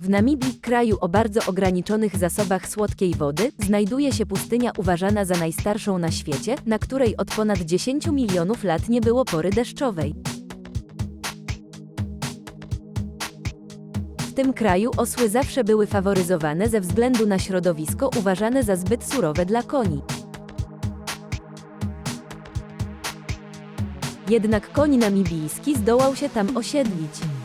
W Namibii, kraju o bardzo ograniczonych zasobach słodkiej wody, znajduje się pustynia uważana za najstarszą na świecie, na której od ponad 10 milionów lat nie było pory deszczowej. W tym kraju osły zawsze były faworyzowane ze względu na środowisko uważane za zbyt surowe dla koni. Jednak koń namibijski zdołał się tam osiedlić.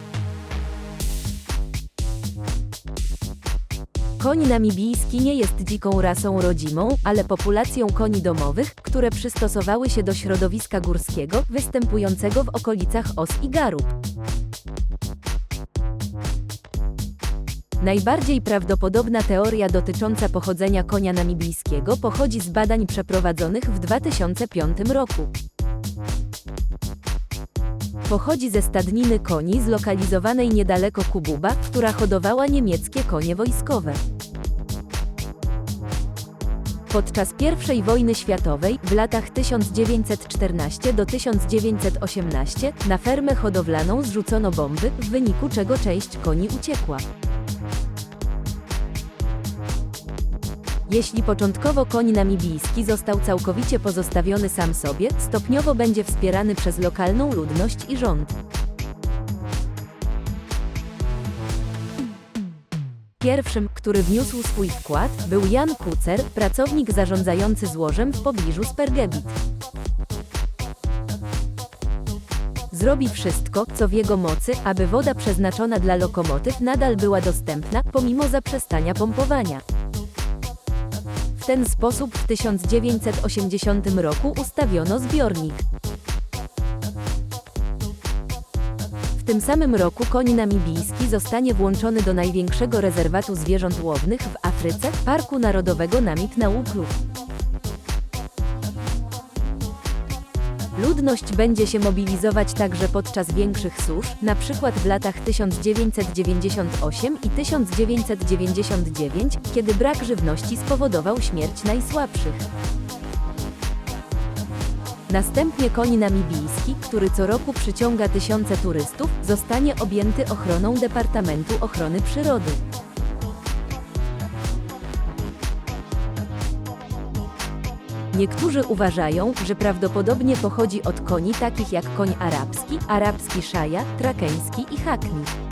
Koń namibijski nie jest dziką rasą rodzimą, ale populacją koni domowych, które przystosowały się do środowiska górskiego, występującego w okolicach os i garów. Najbardziej prawdopodobna teoria dotycząca pochodzenia konia namibijskiego pochodzi z badań przeprowadzonych w 2005 roku. Pochodzi ze stadniny koni zlokalizowanej niedaleko Kububa, która hodowała niemieckie konie wojskowe. Podczas I wojny światowej, w latach 1914 do 1918, na fermę hodowlaną zrzucono bomby, w wyniku czego część koni uciekła. Jeśli początkowo koń namibijski został całkowicie pozostawiony sam sobie, stopniowo będzie wspierany przez lokalną ludność i rząd. Pierwszym, który wniósł swój wkład, był Jan Kucer, pracownik zarządzający złożem w pobliżu Spergebit. Zrobi wszystko, co w jego mocy, aby woda przeznaczona dla lokomotyw nadal była dostępna, pomimo zaprzestania pompowania. W ten sposób w 1980 roku ustawiono zbiornik. Tym samym roku koń namibijski zostanie włączony do największego rezerwatu zwierząt łownych w Afryce, Parku Narodowego Namib na Łuplu. Ludność będzie się mobilizować także podczas większych susz, przykład w latach 1998 i 1999, kiedy brak żywności spowodował śmierć najsłabszych. Następnie koń namibijski, który co roku przyciąga tysiące turystów, zostanie objęty ochroną Departamentu Ochrony Przyrody. Niektórzy uważają, że prawdopodobnie pochodzi od koni takich jak koń arabski, arabski szaja, trakeński i hakmi.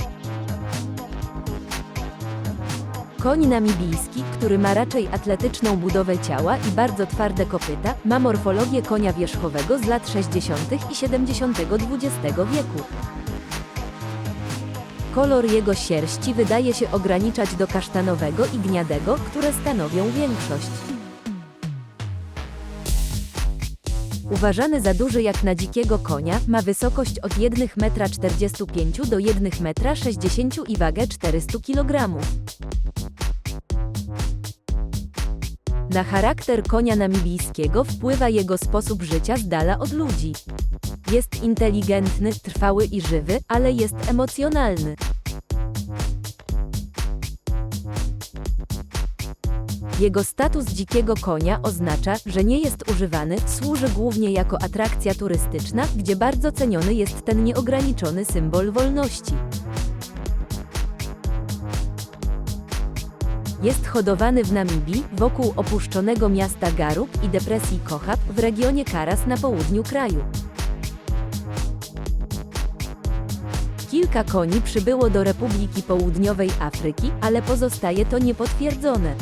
Koń namibijski, który ma raczej atletyczną budowę ciała i bardzo twarde kopyta, ma morfologię konia wierzchowego z lat 60. i 70. XX wieku. Kolor jego sierści wydaje się ograniczać do kasztanowego i gniadego, które stanowią większość. Uważany za duży jak na dzikiego konia, ma wysokość od 1,45 m do 1,60 m i wagę 400 kg. Na charakter konia namibijskiego wpływa jego sposób życia z dala od ludzi. Jest inteligentny, trwały i żywy, ale jest emocjonalny. Jego status dzikiego konia oznacza, że nie jest używany, służy głównie jako atrakcja turystyczna, gdzie bardzo ceniony jest ten nieograniczony symbol wolności. Jest hodowany w Namibii, wokół opuszczonego miasta Garub i depresji Kochab, w regionie Karas na południu kraju. Kilka koni przybyło do Republiki Południowej Afryki, ale pozostaje to niepotwierdzone.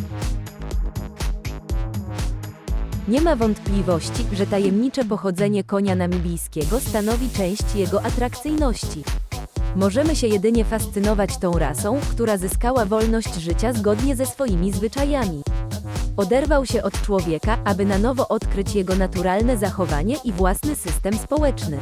Nie ma wątpliwości, że tajemnicze pochodzenie konia namibijskiego stanowi część jego atrakcyjności. Możemy się jedynie fascynować tą rasą, która zyskała wolność życia zgodnie ze swoimi zwyczajami. Oderwał się od człowieka, aby na nowo odkryć jego naturalne zachowanie i własny system społeczny.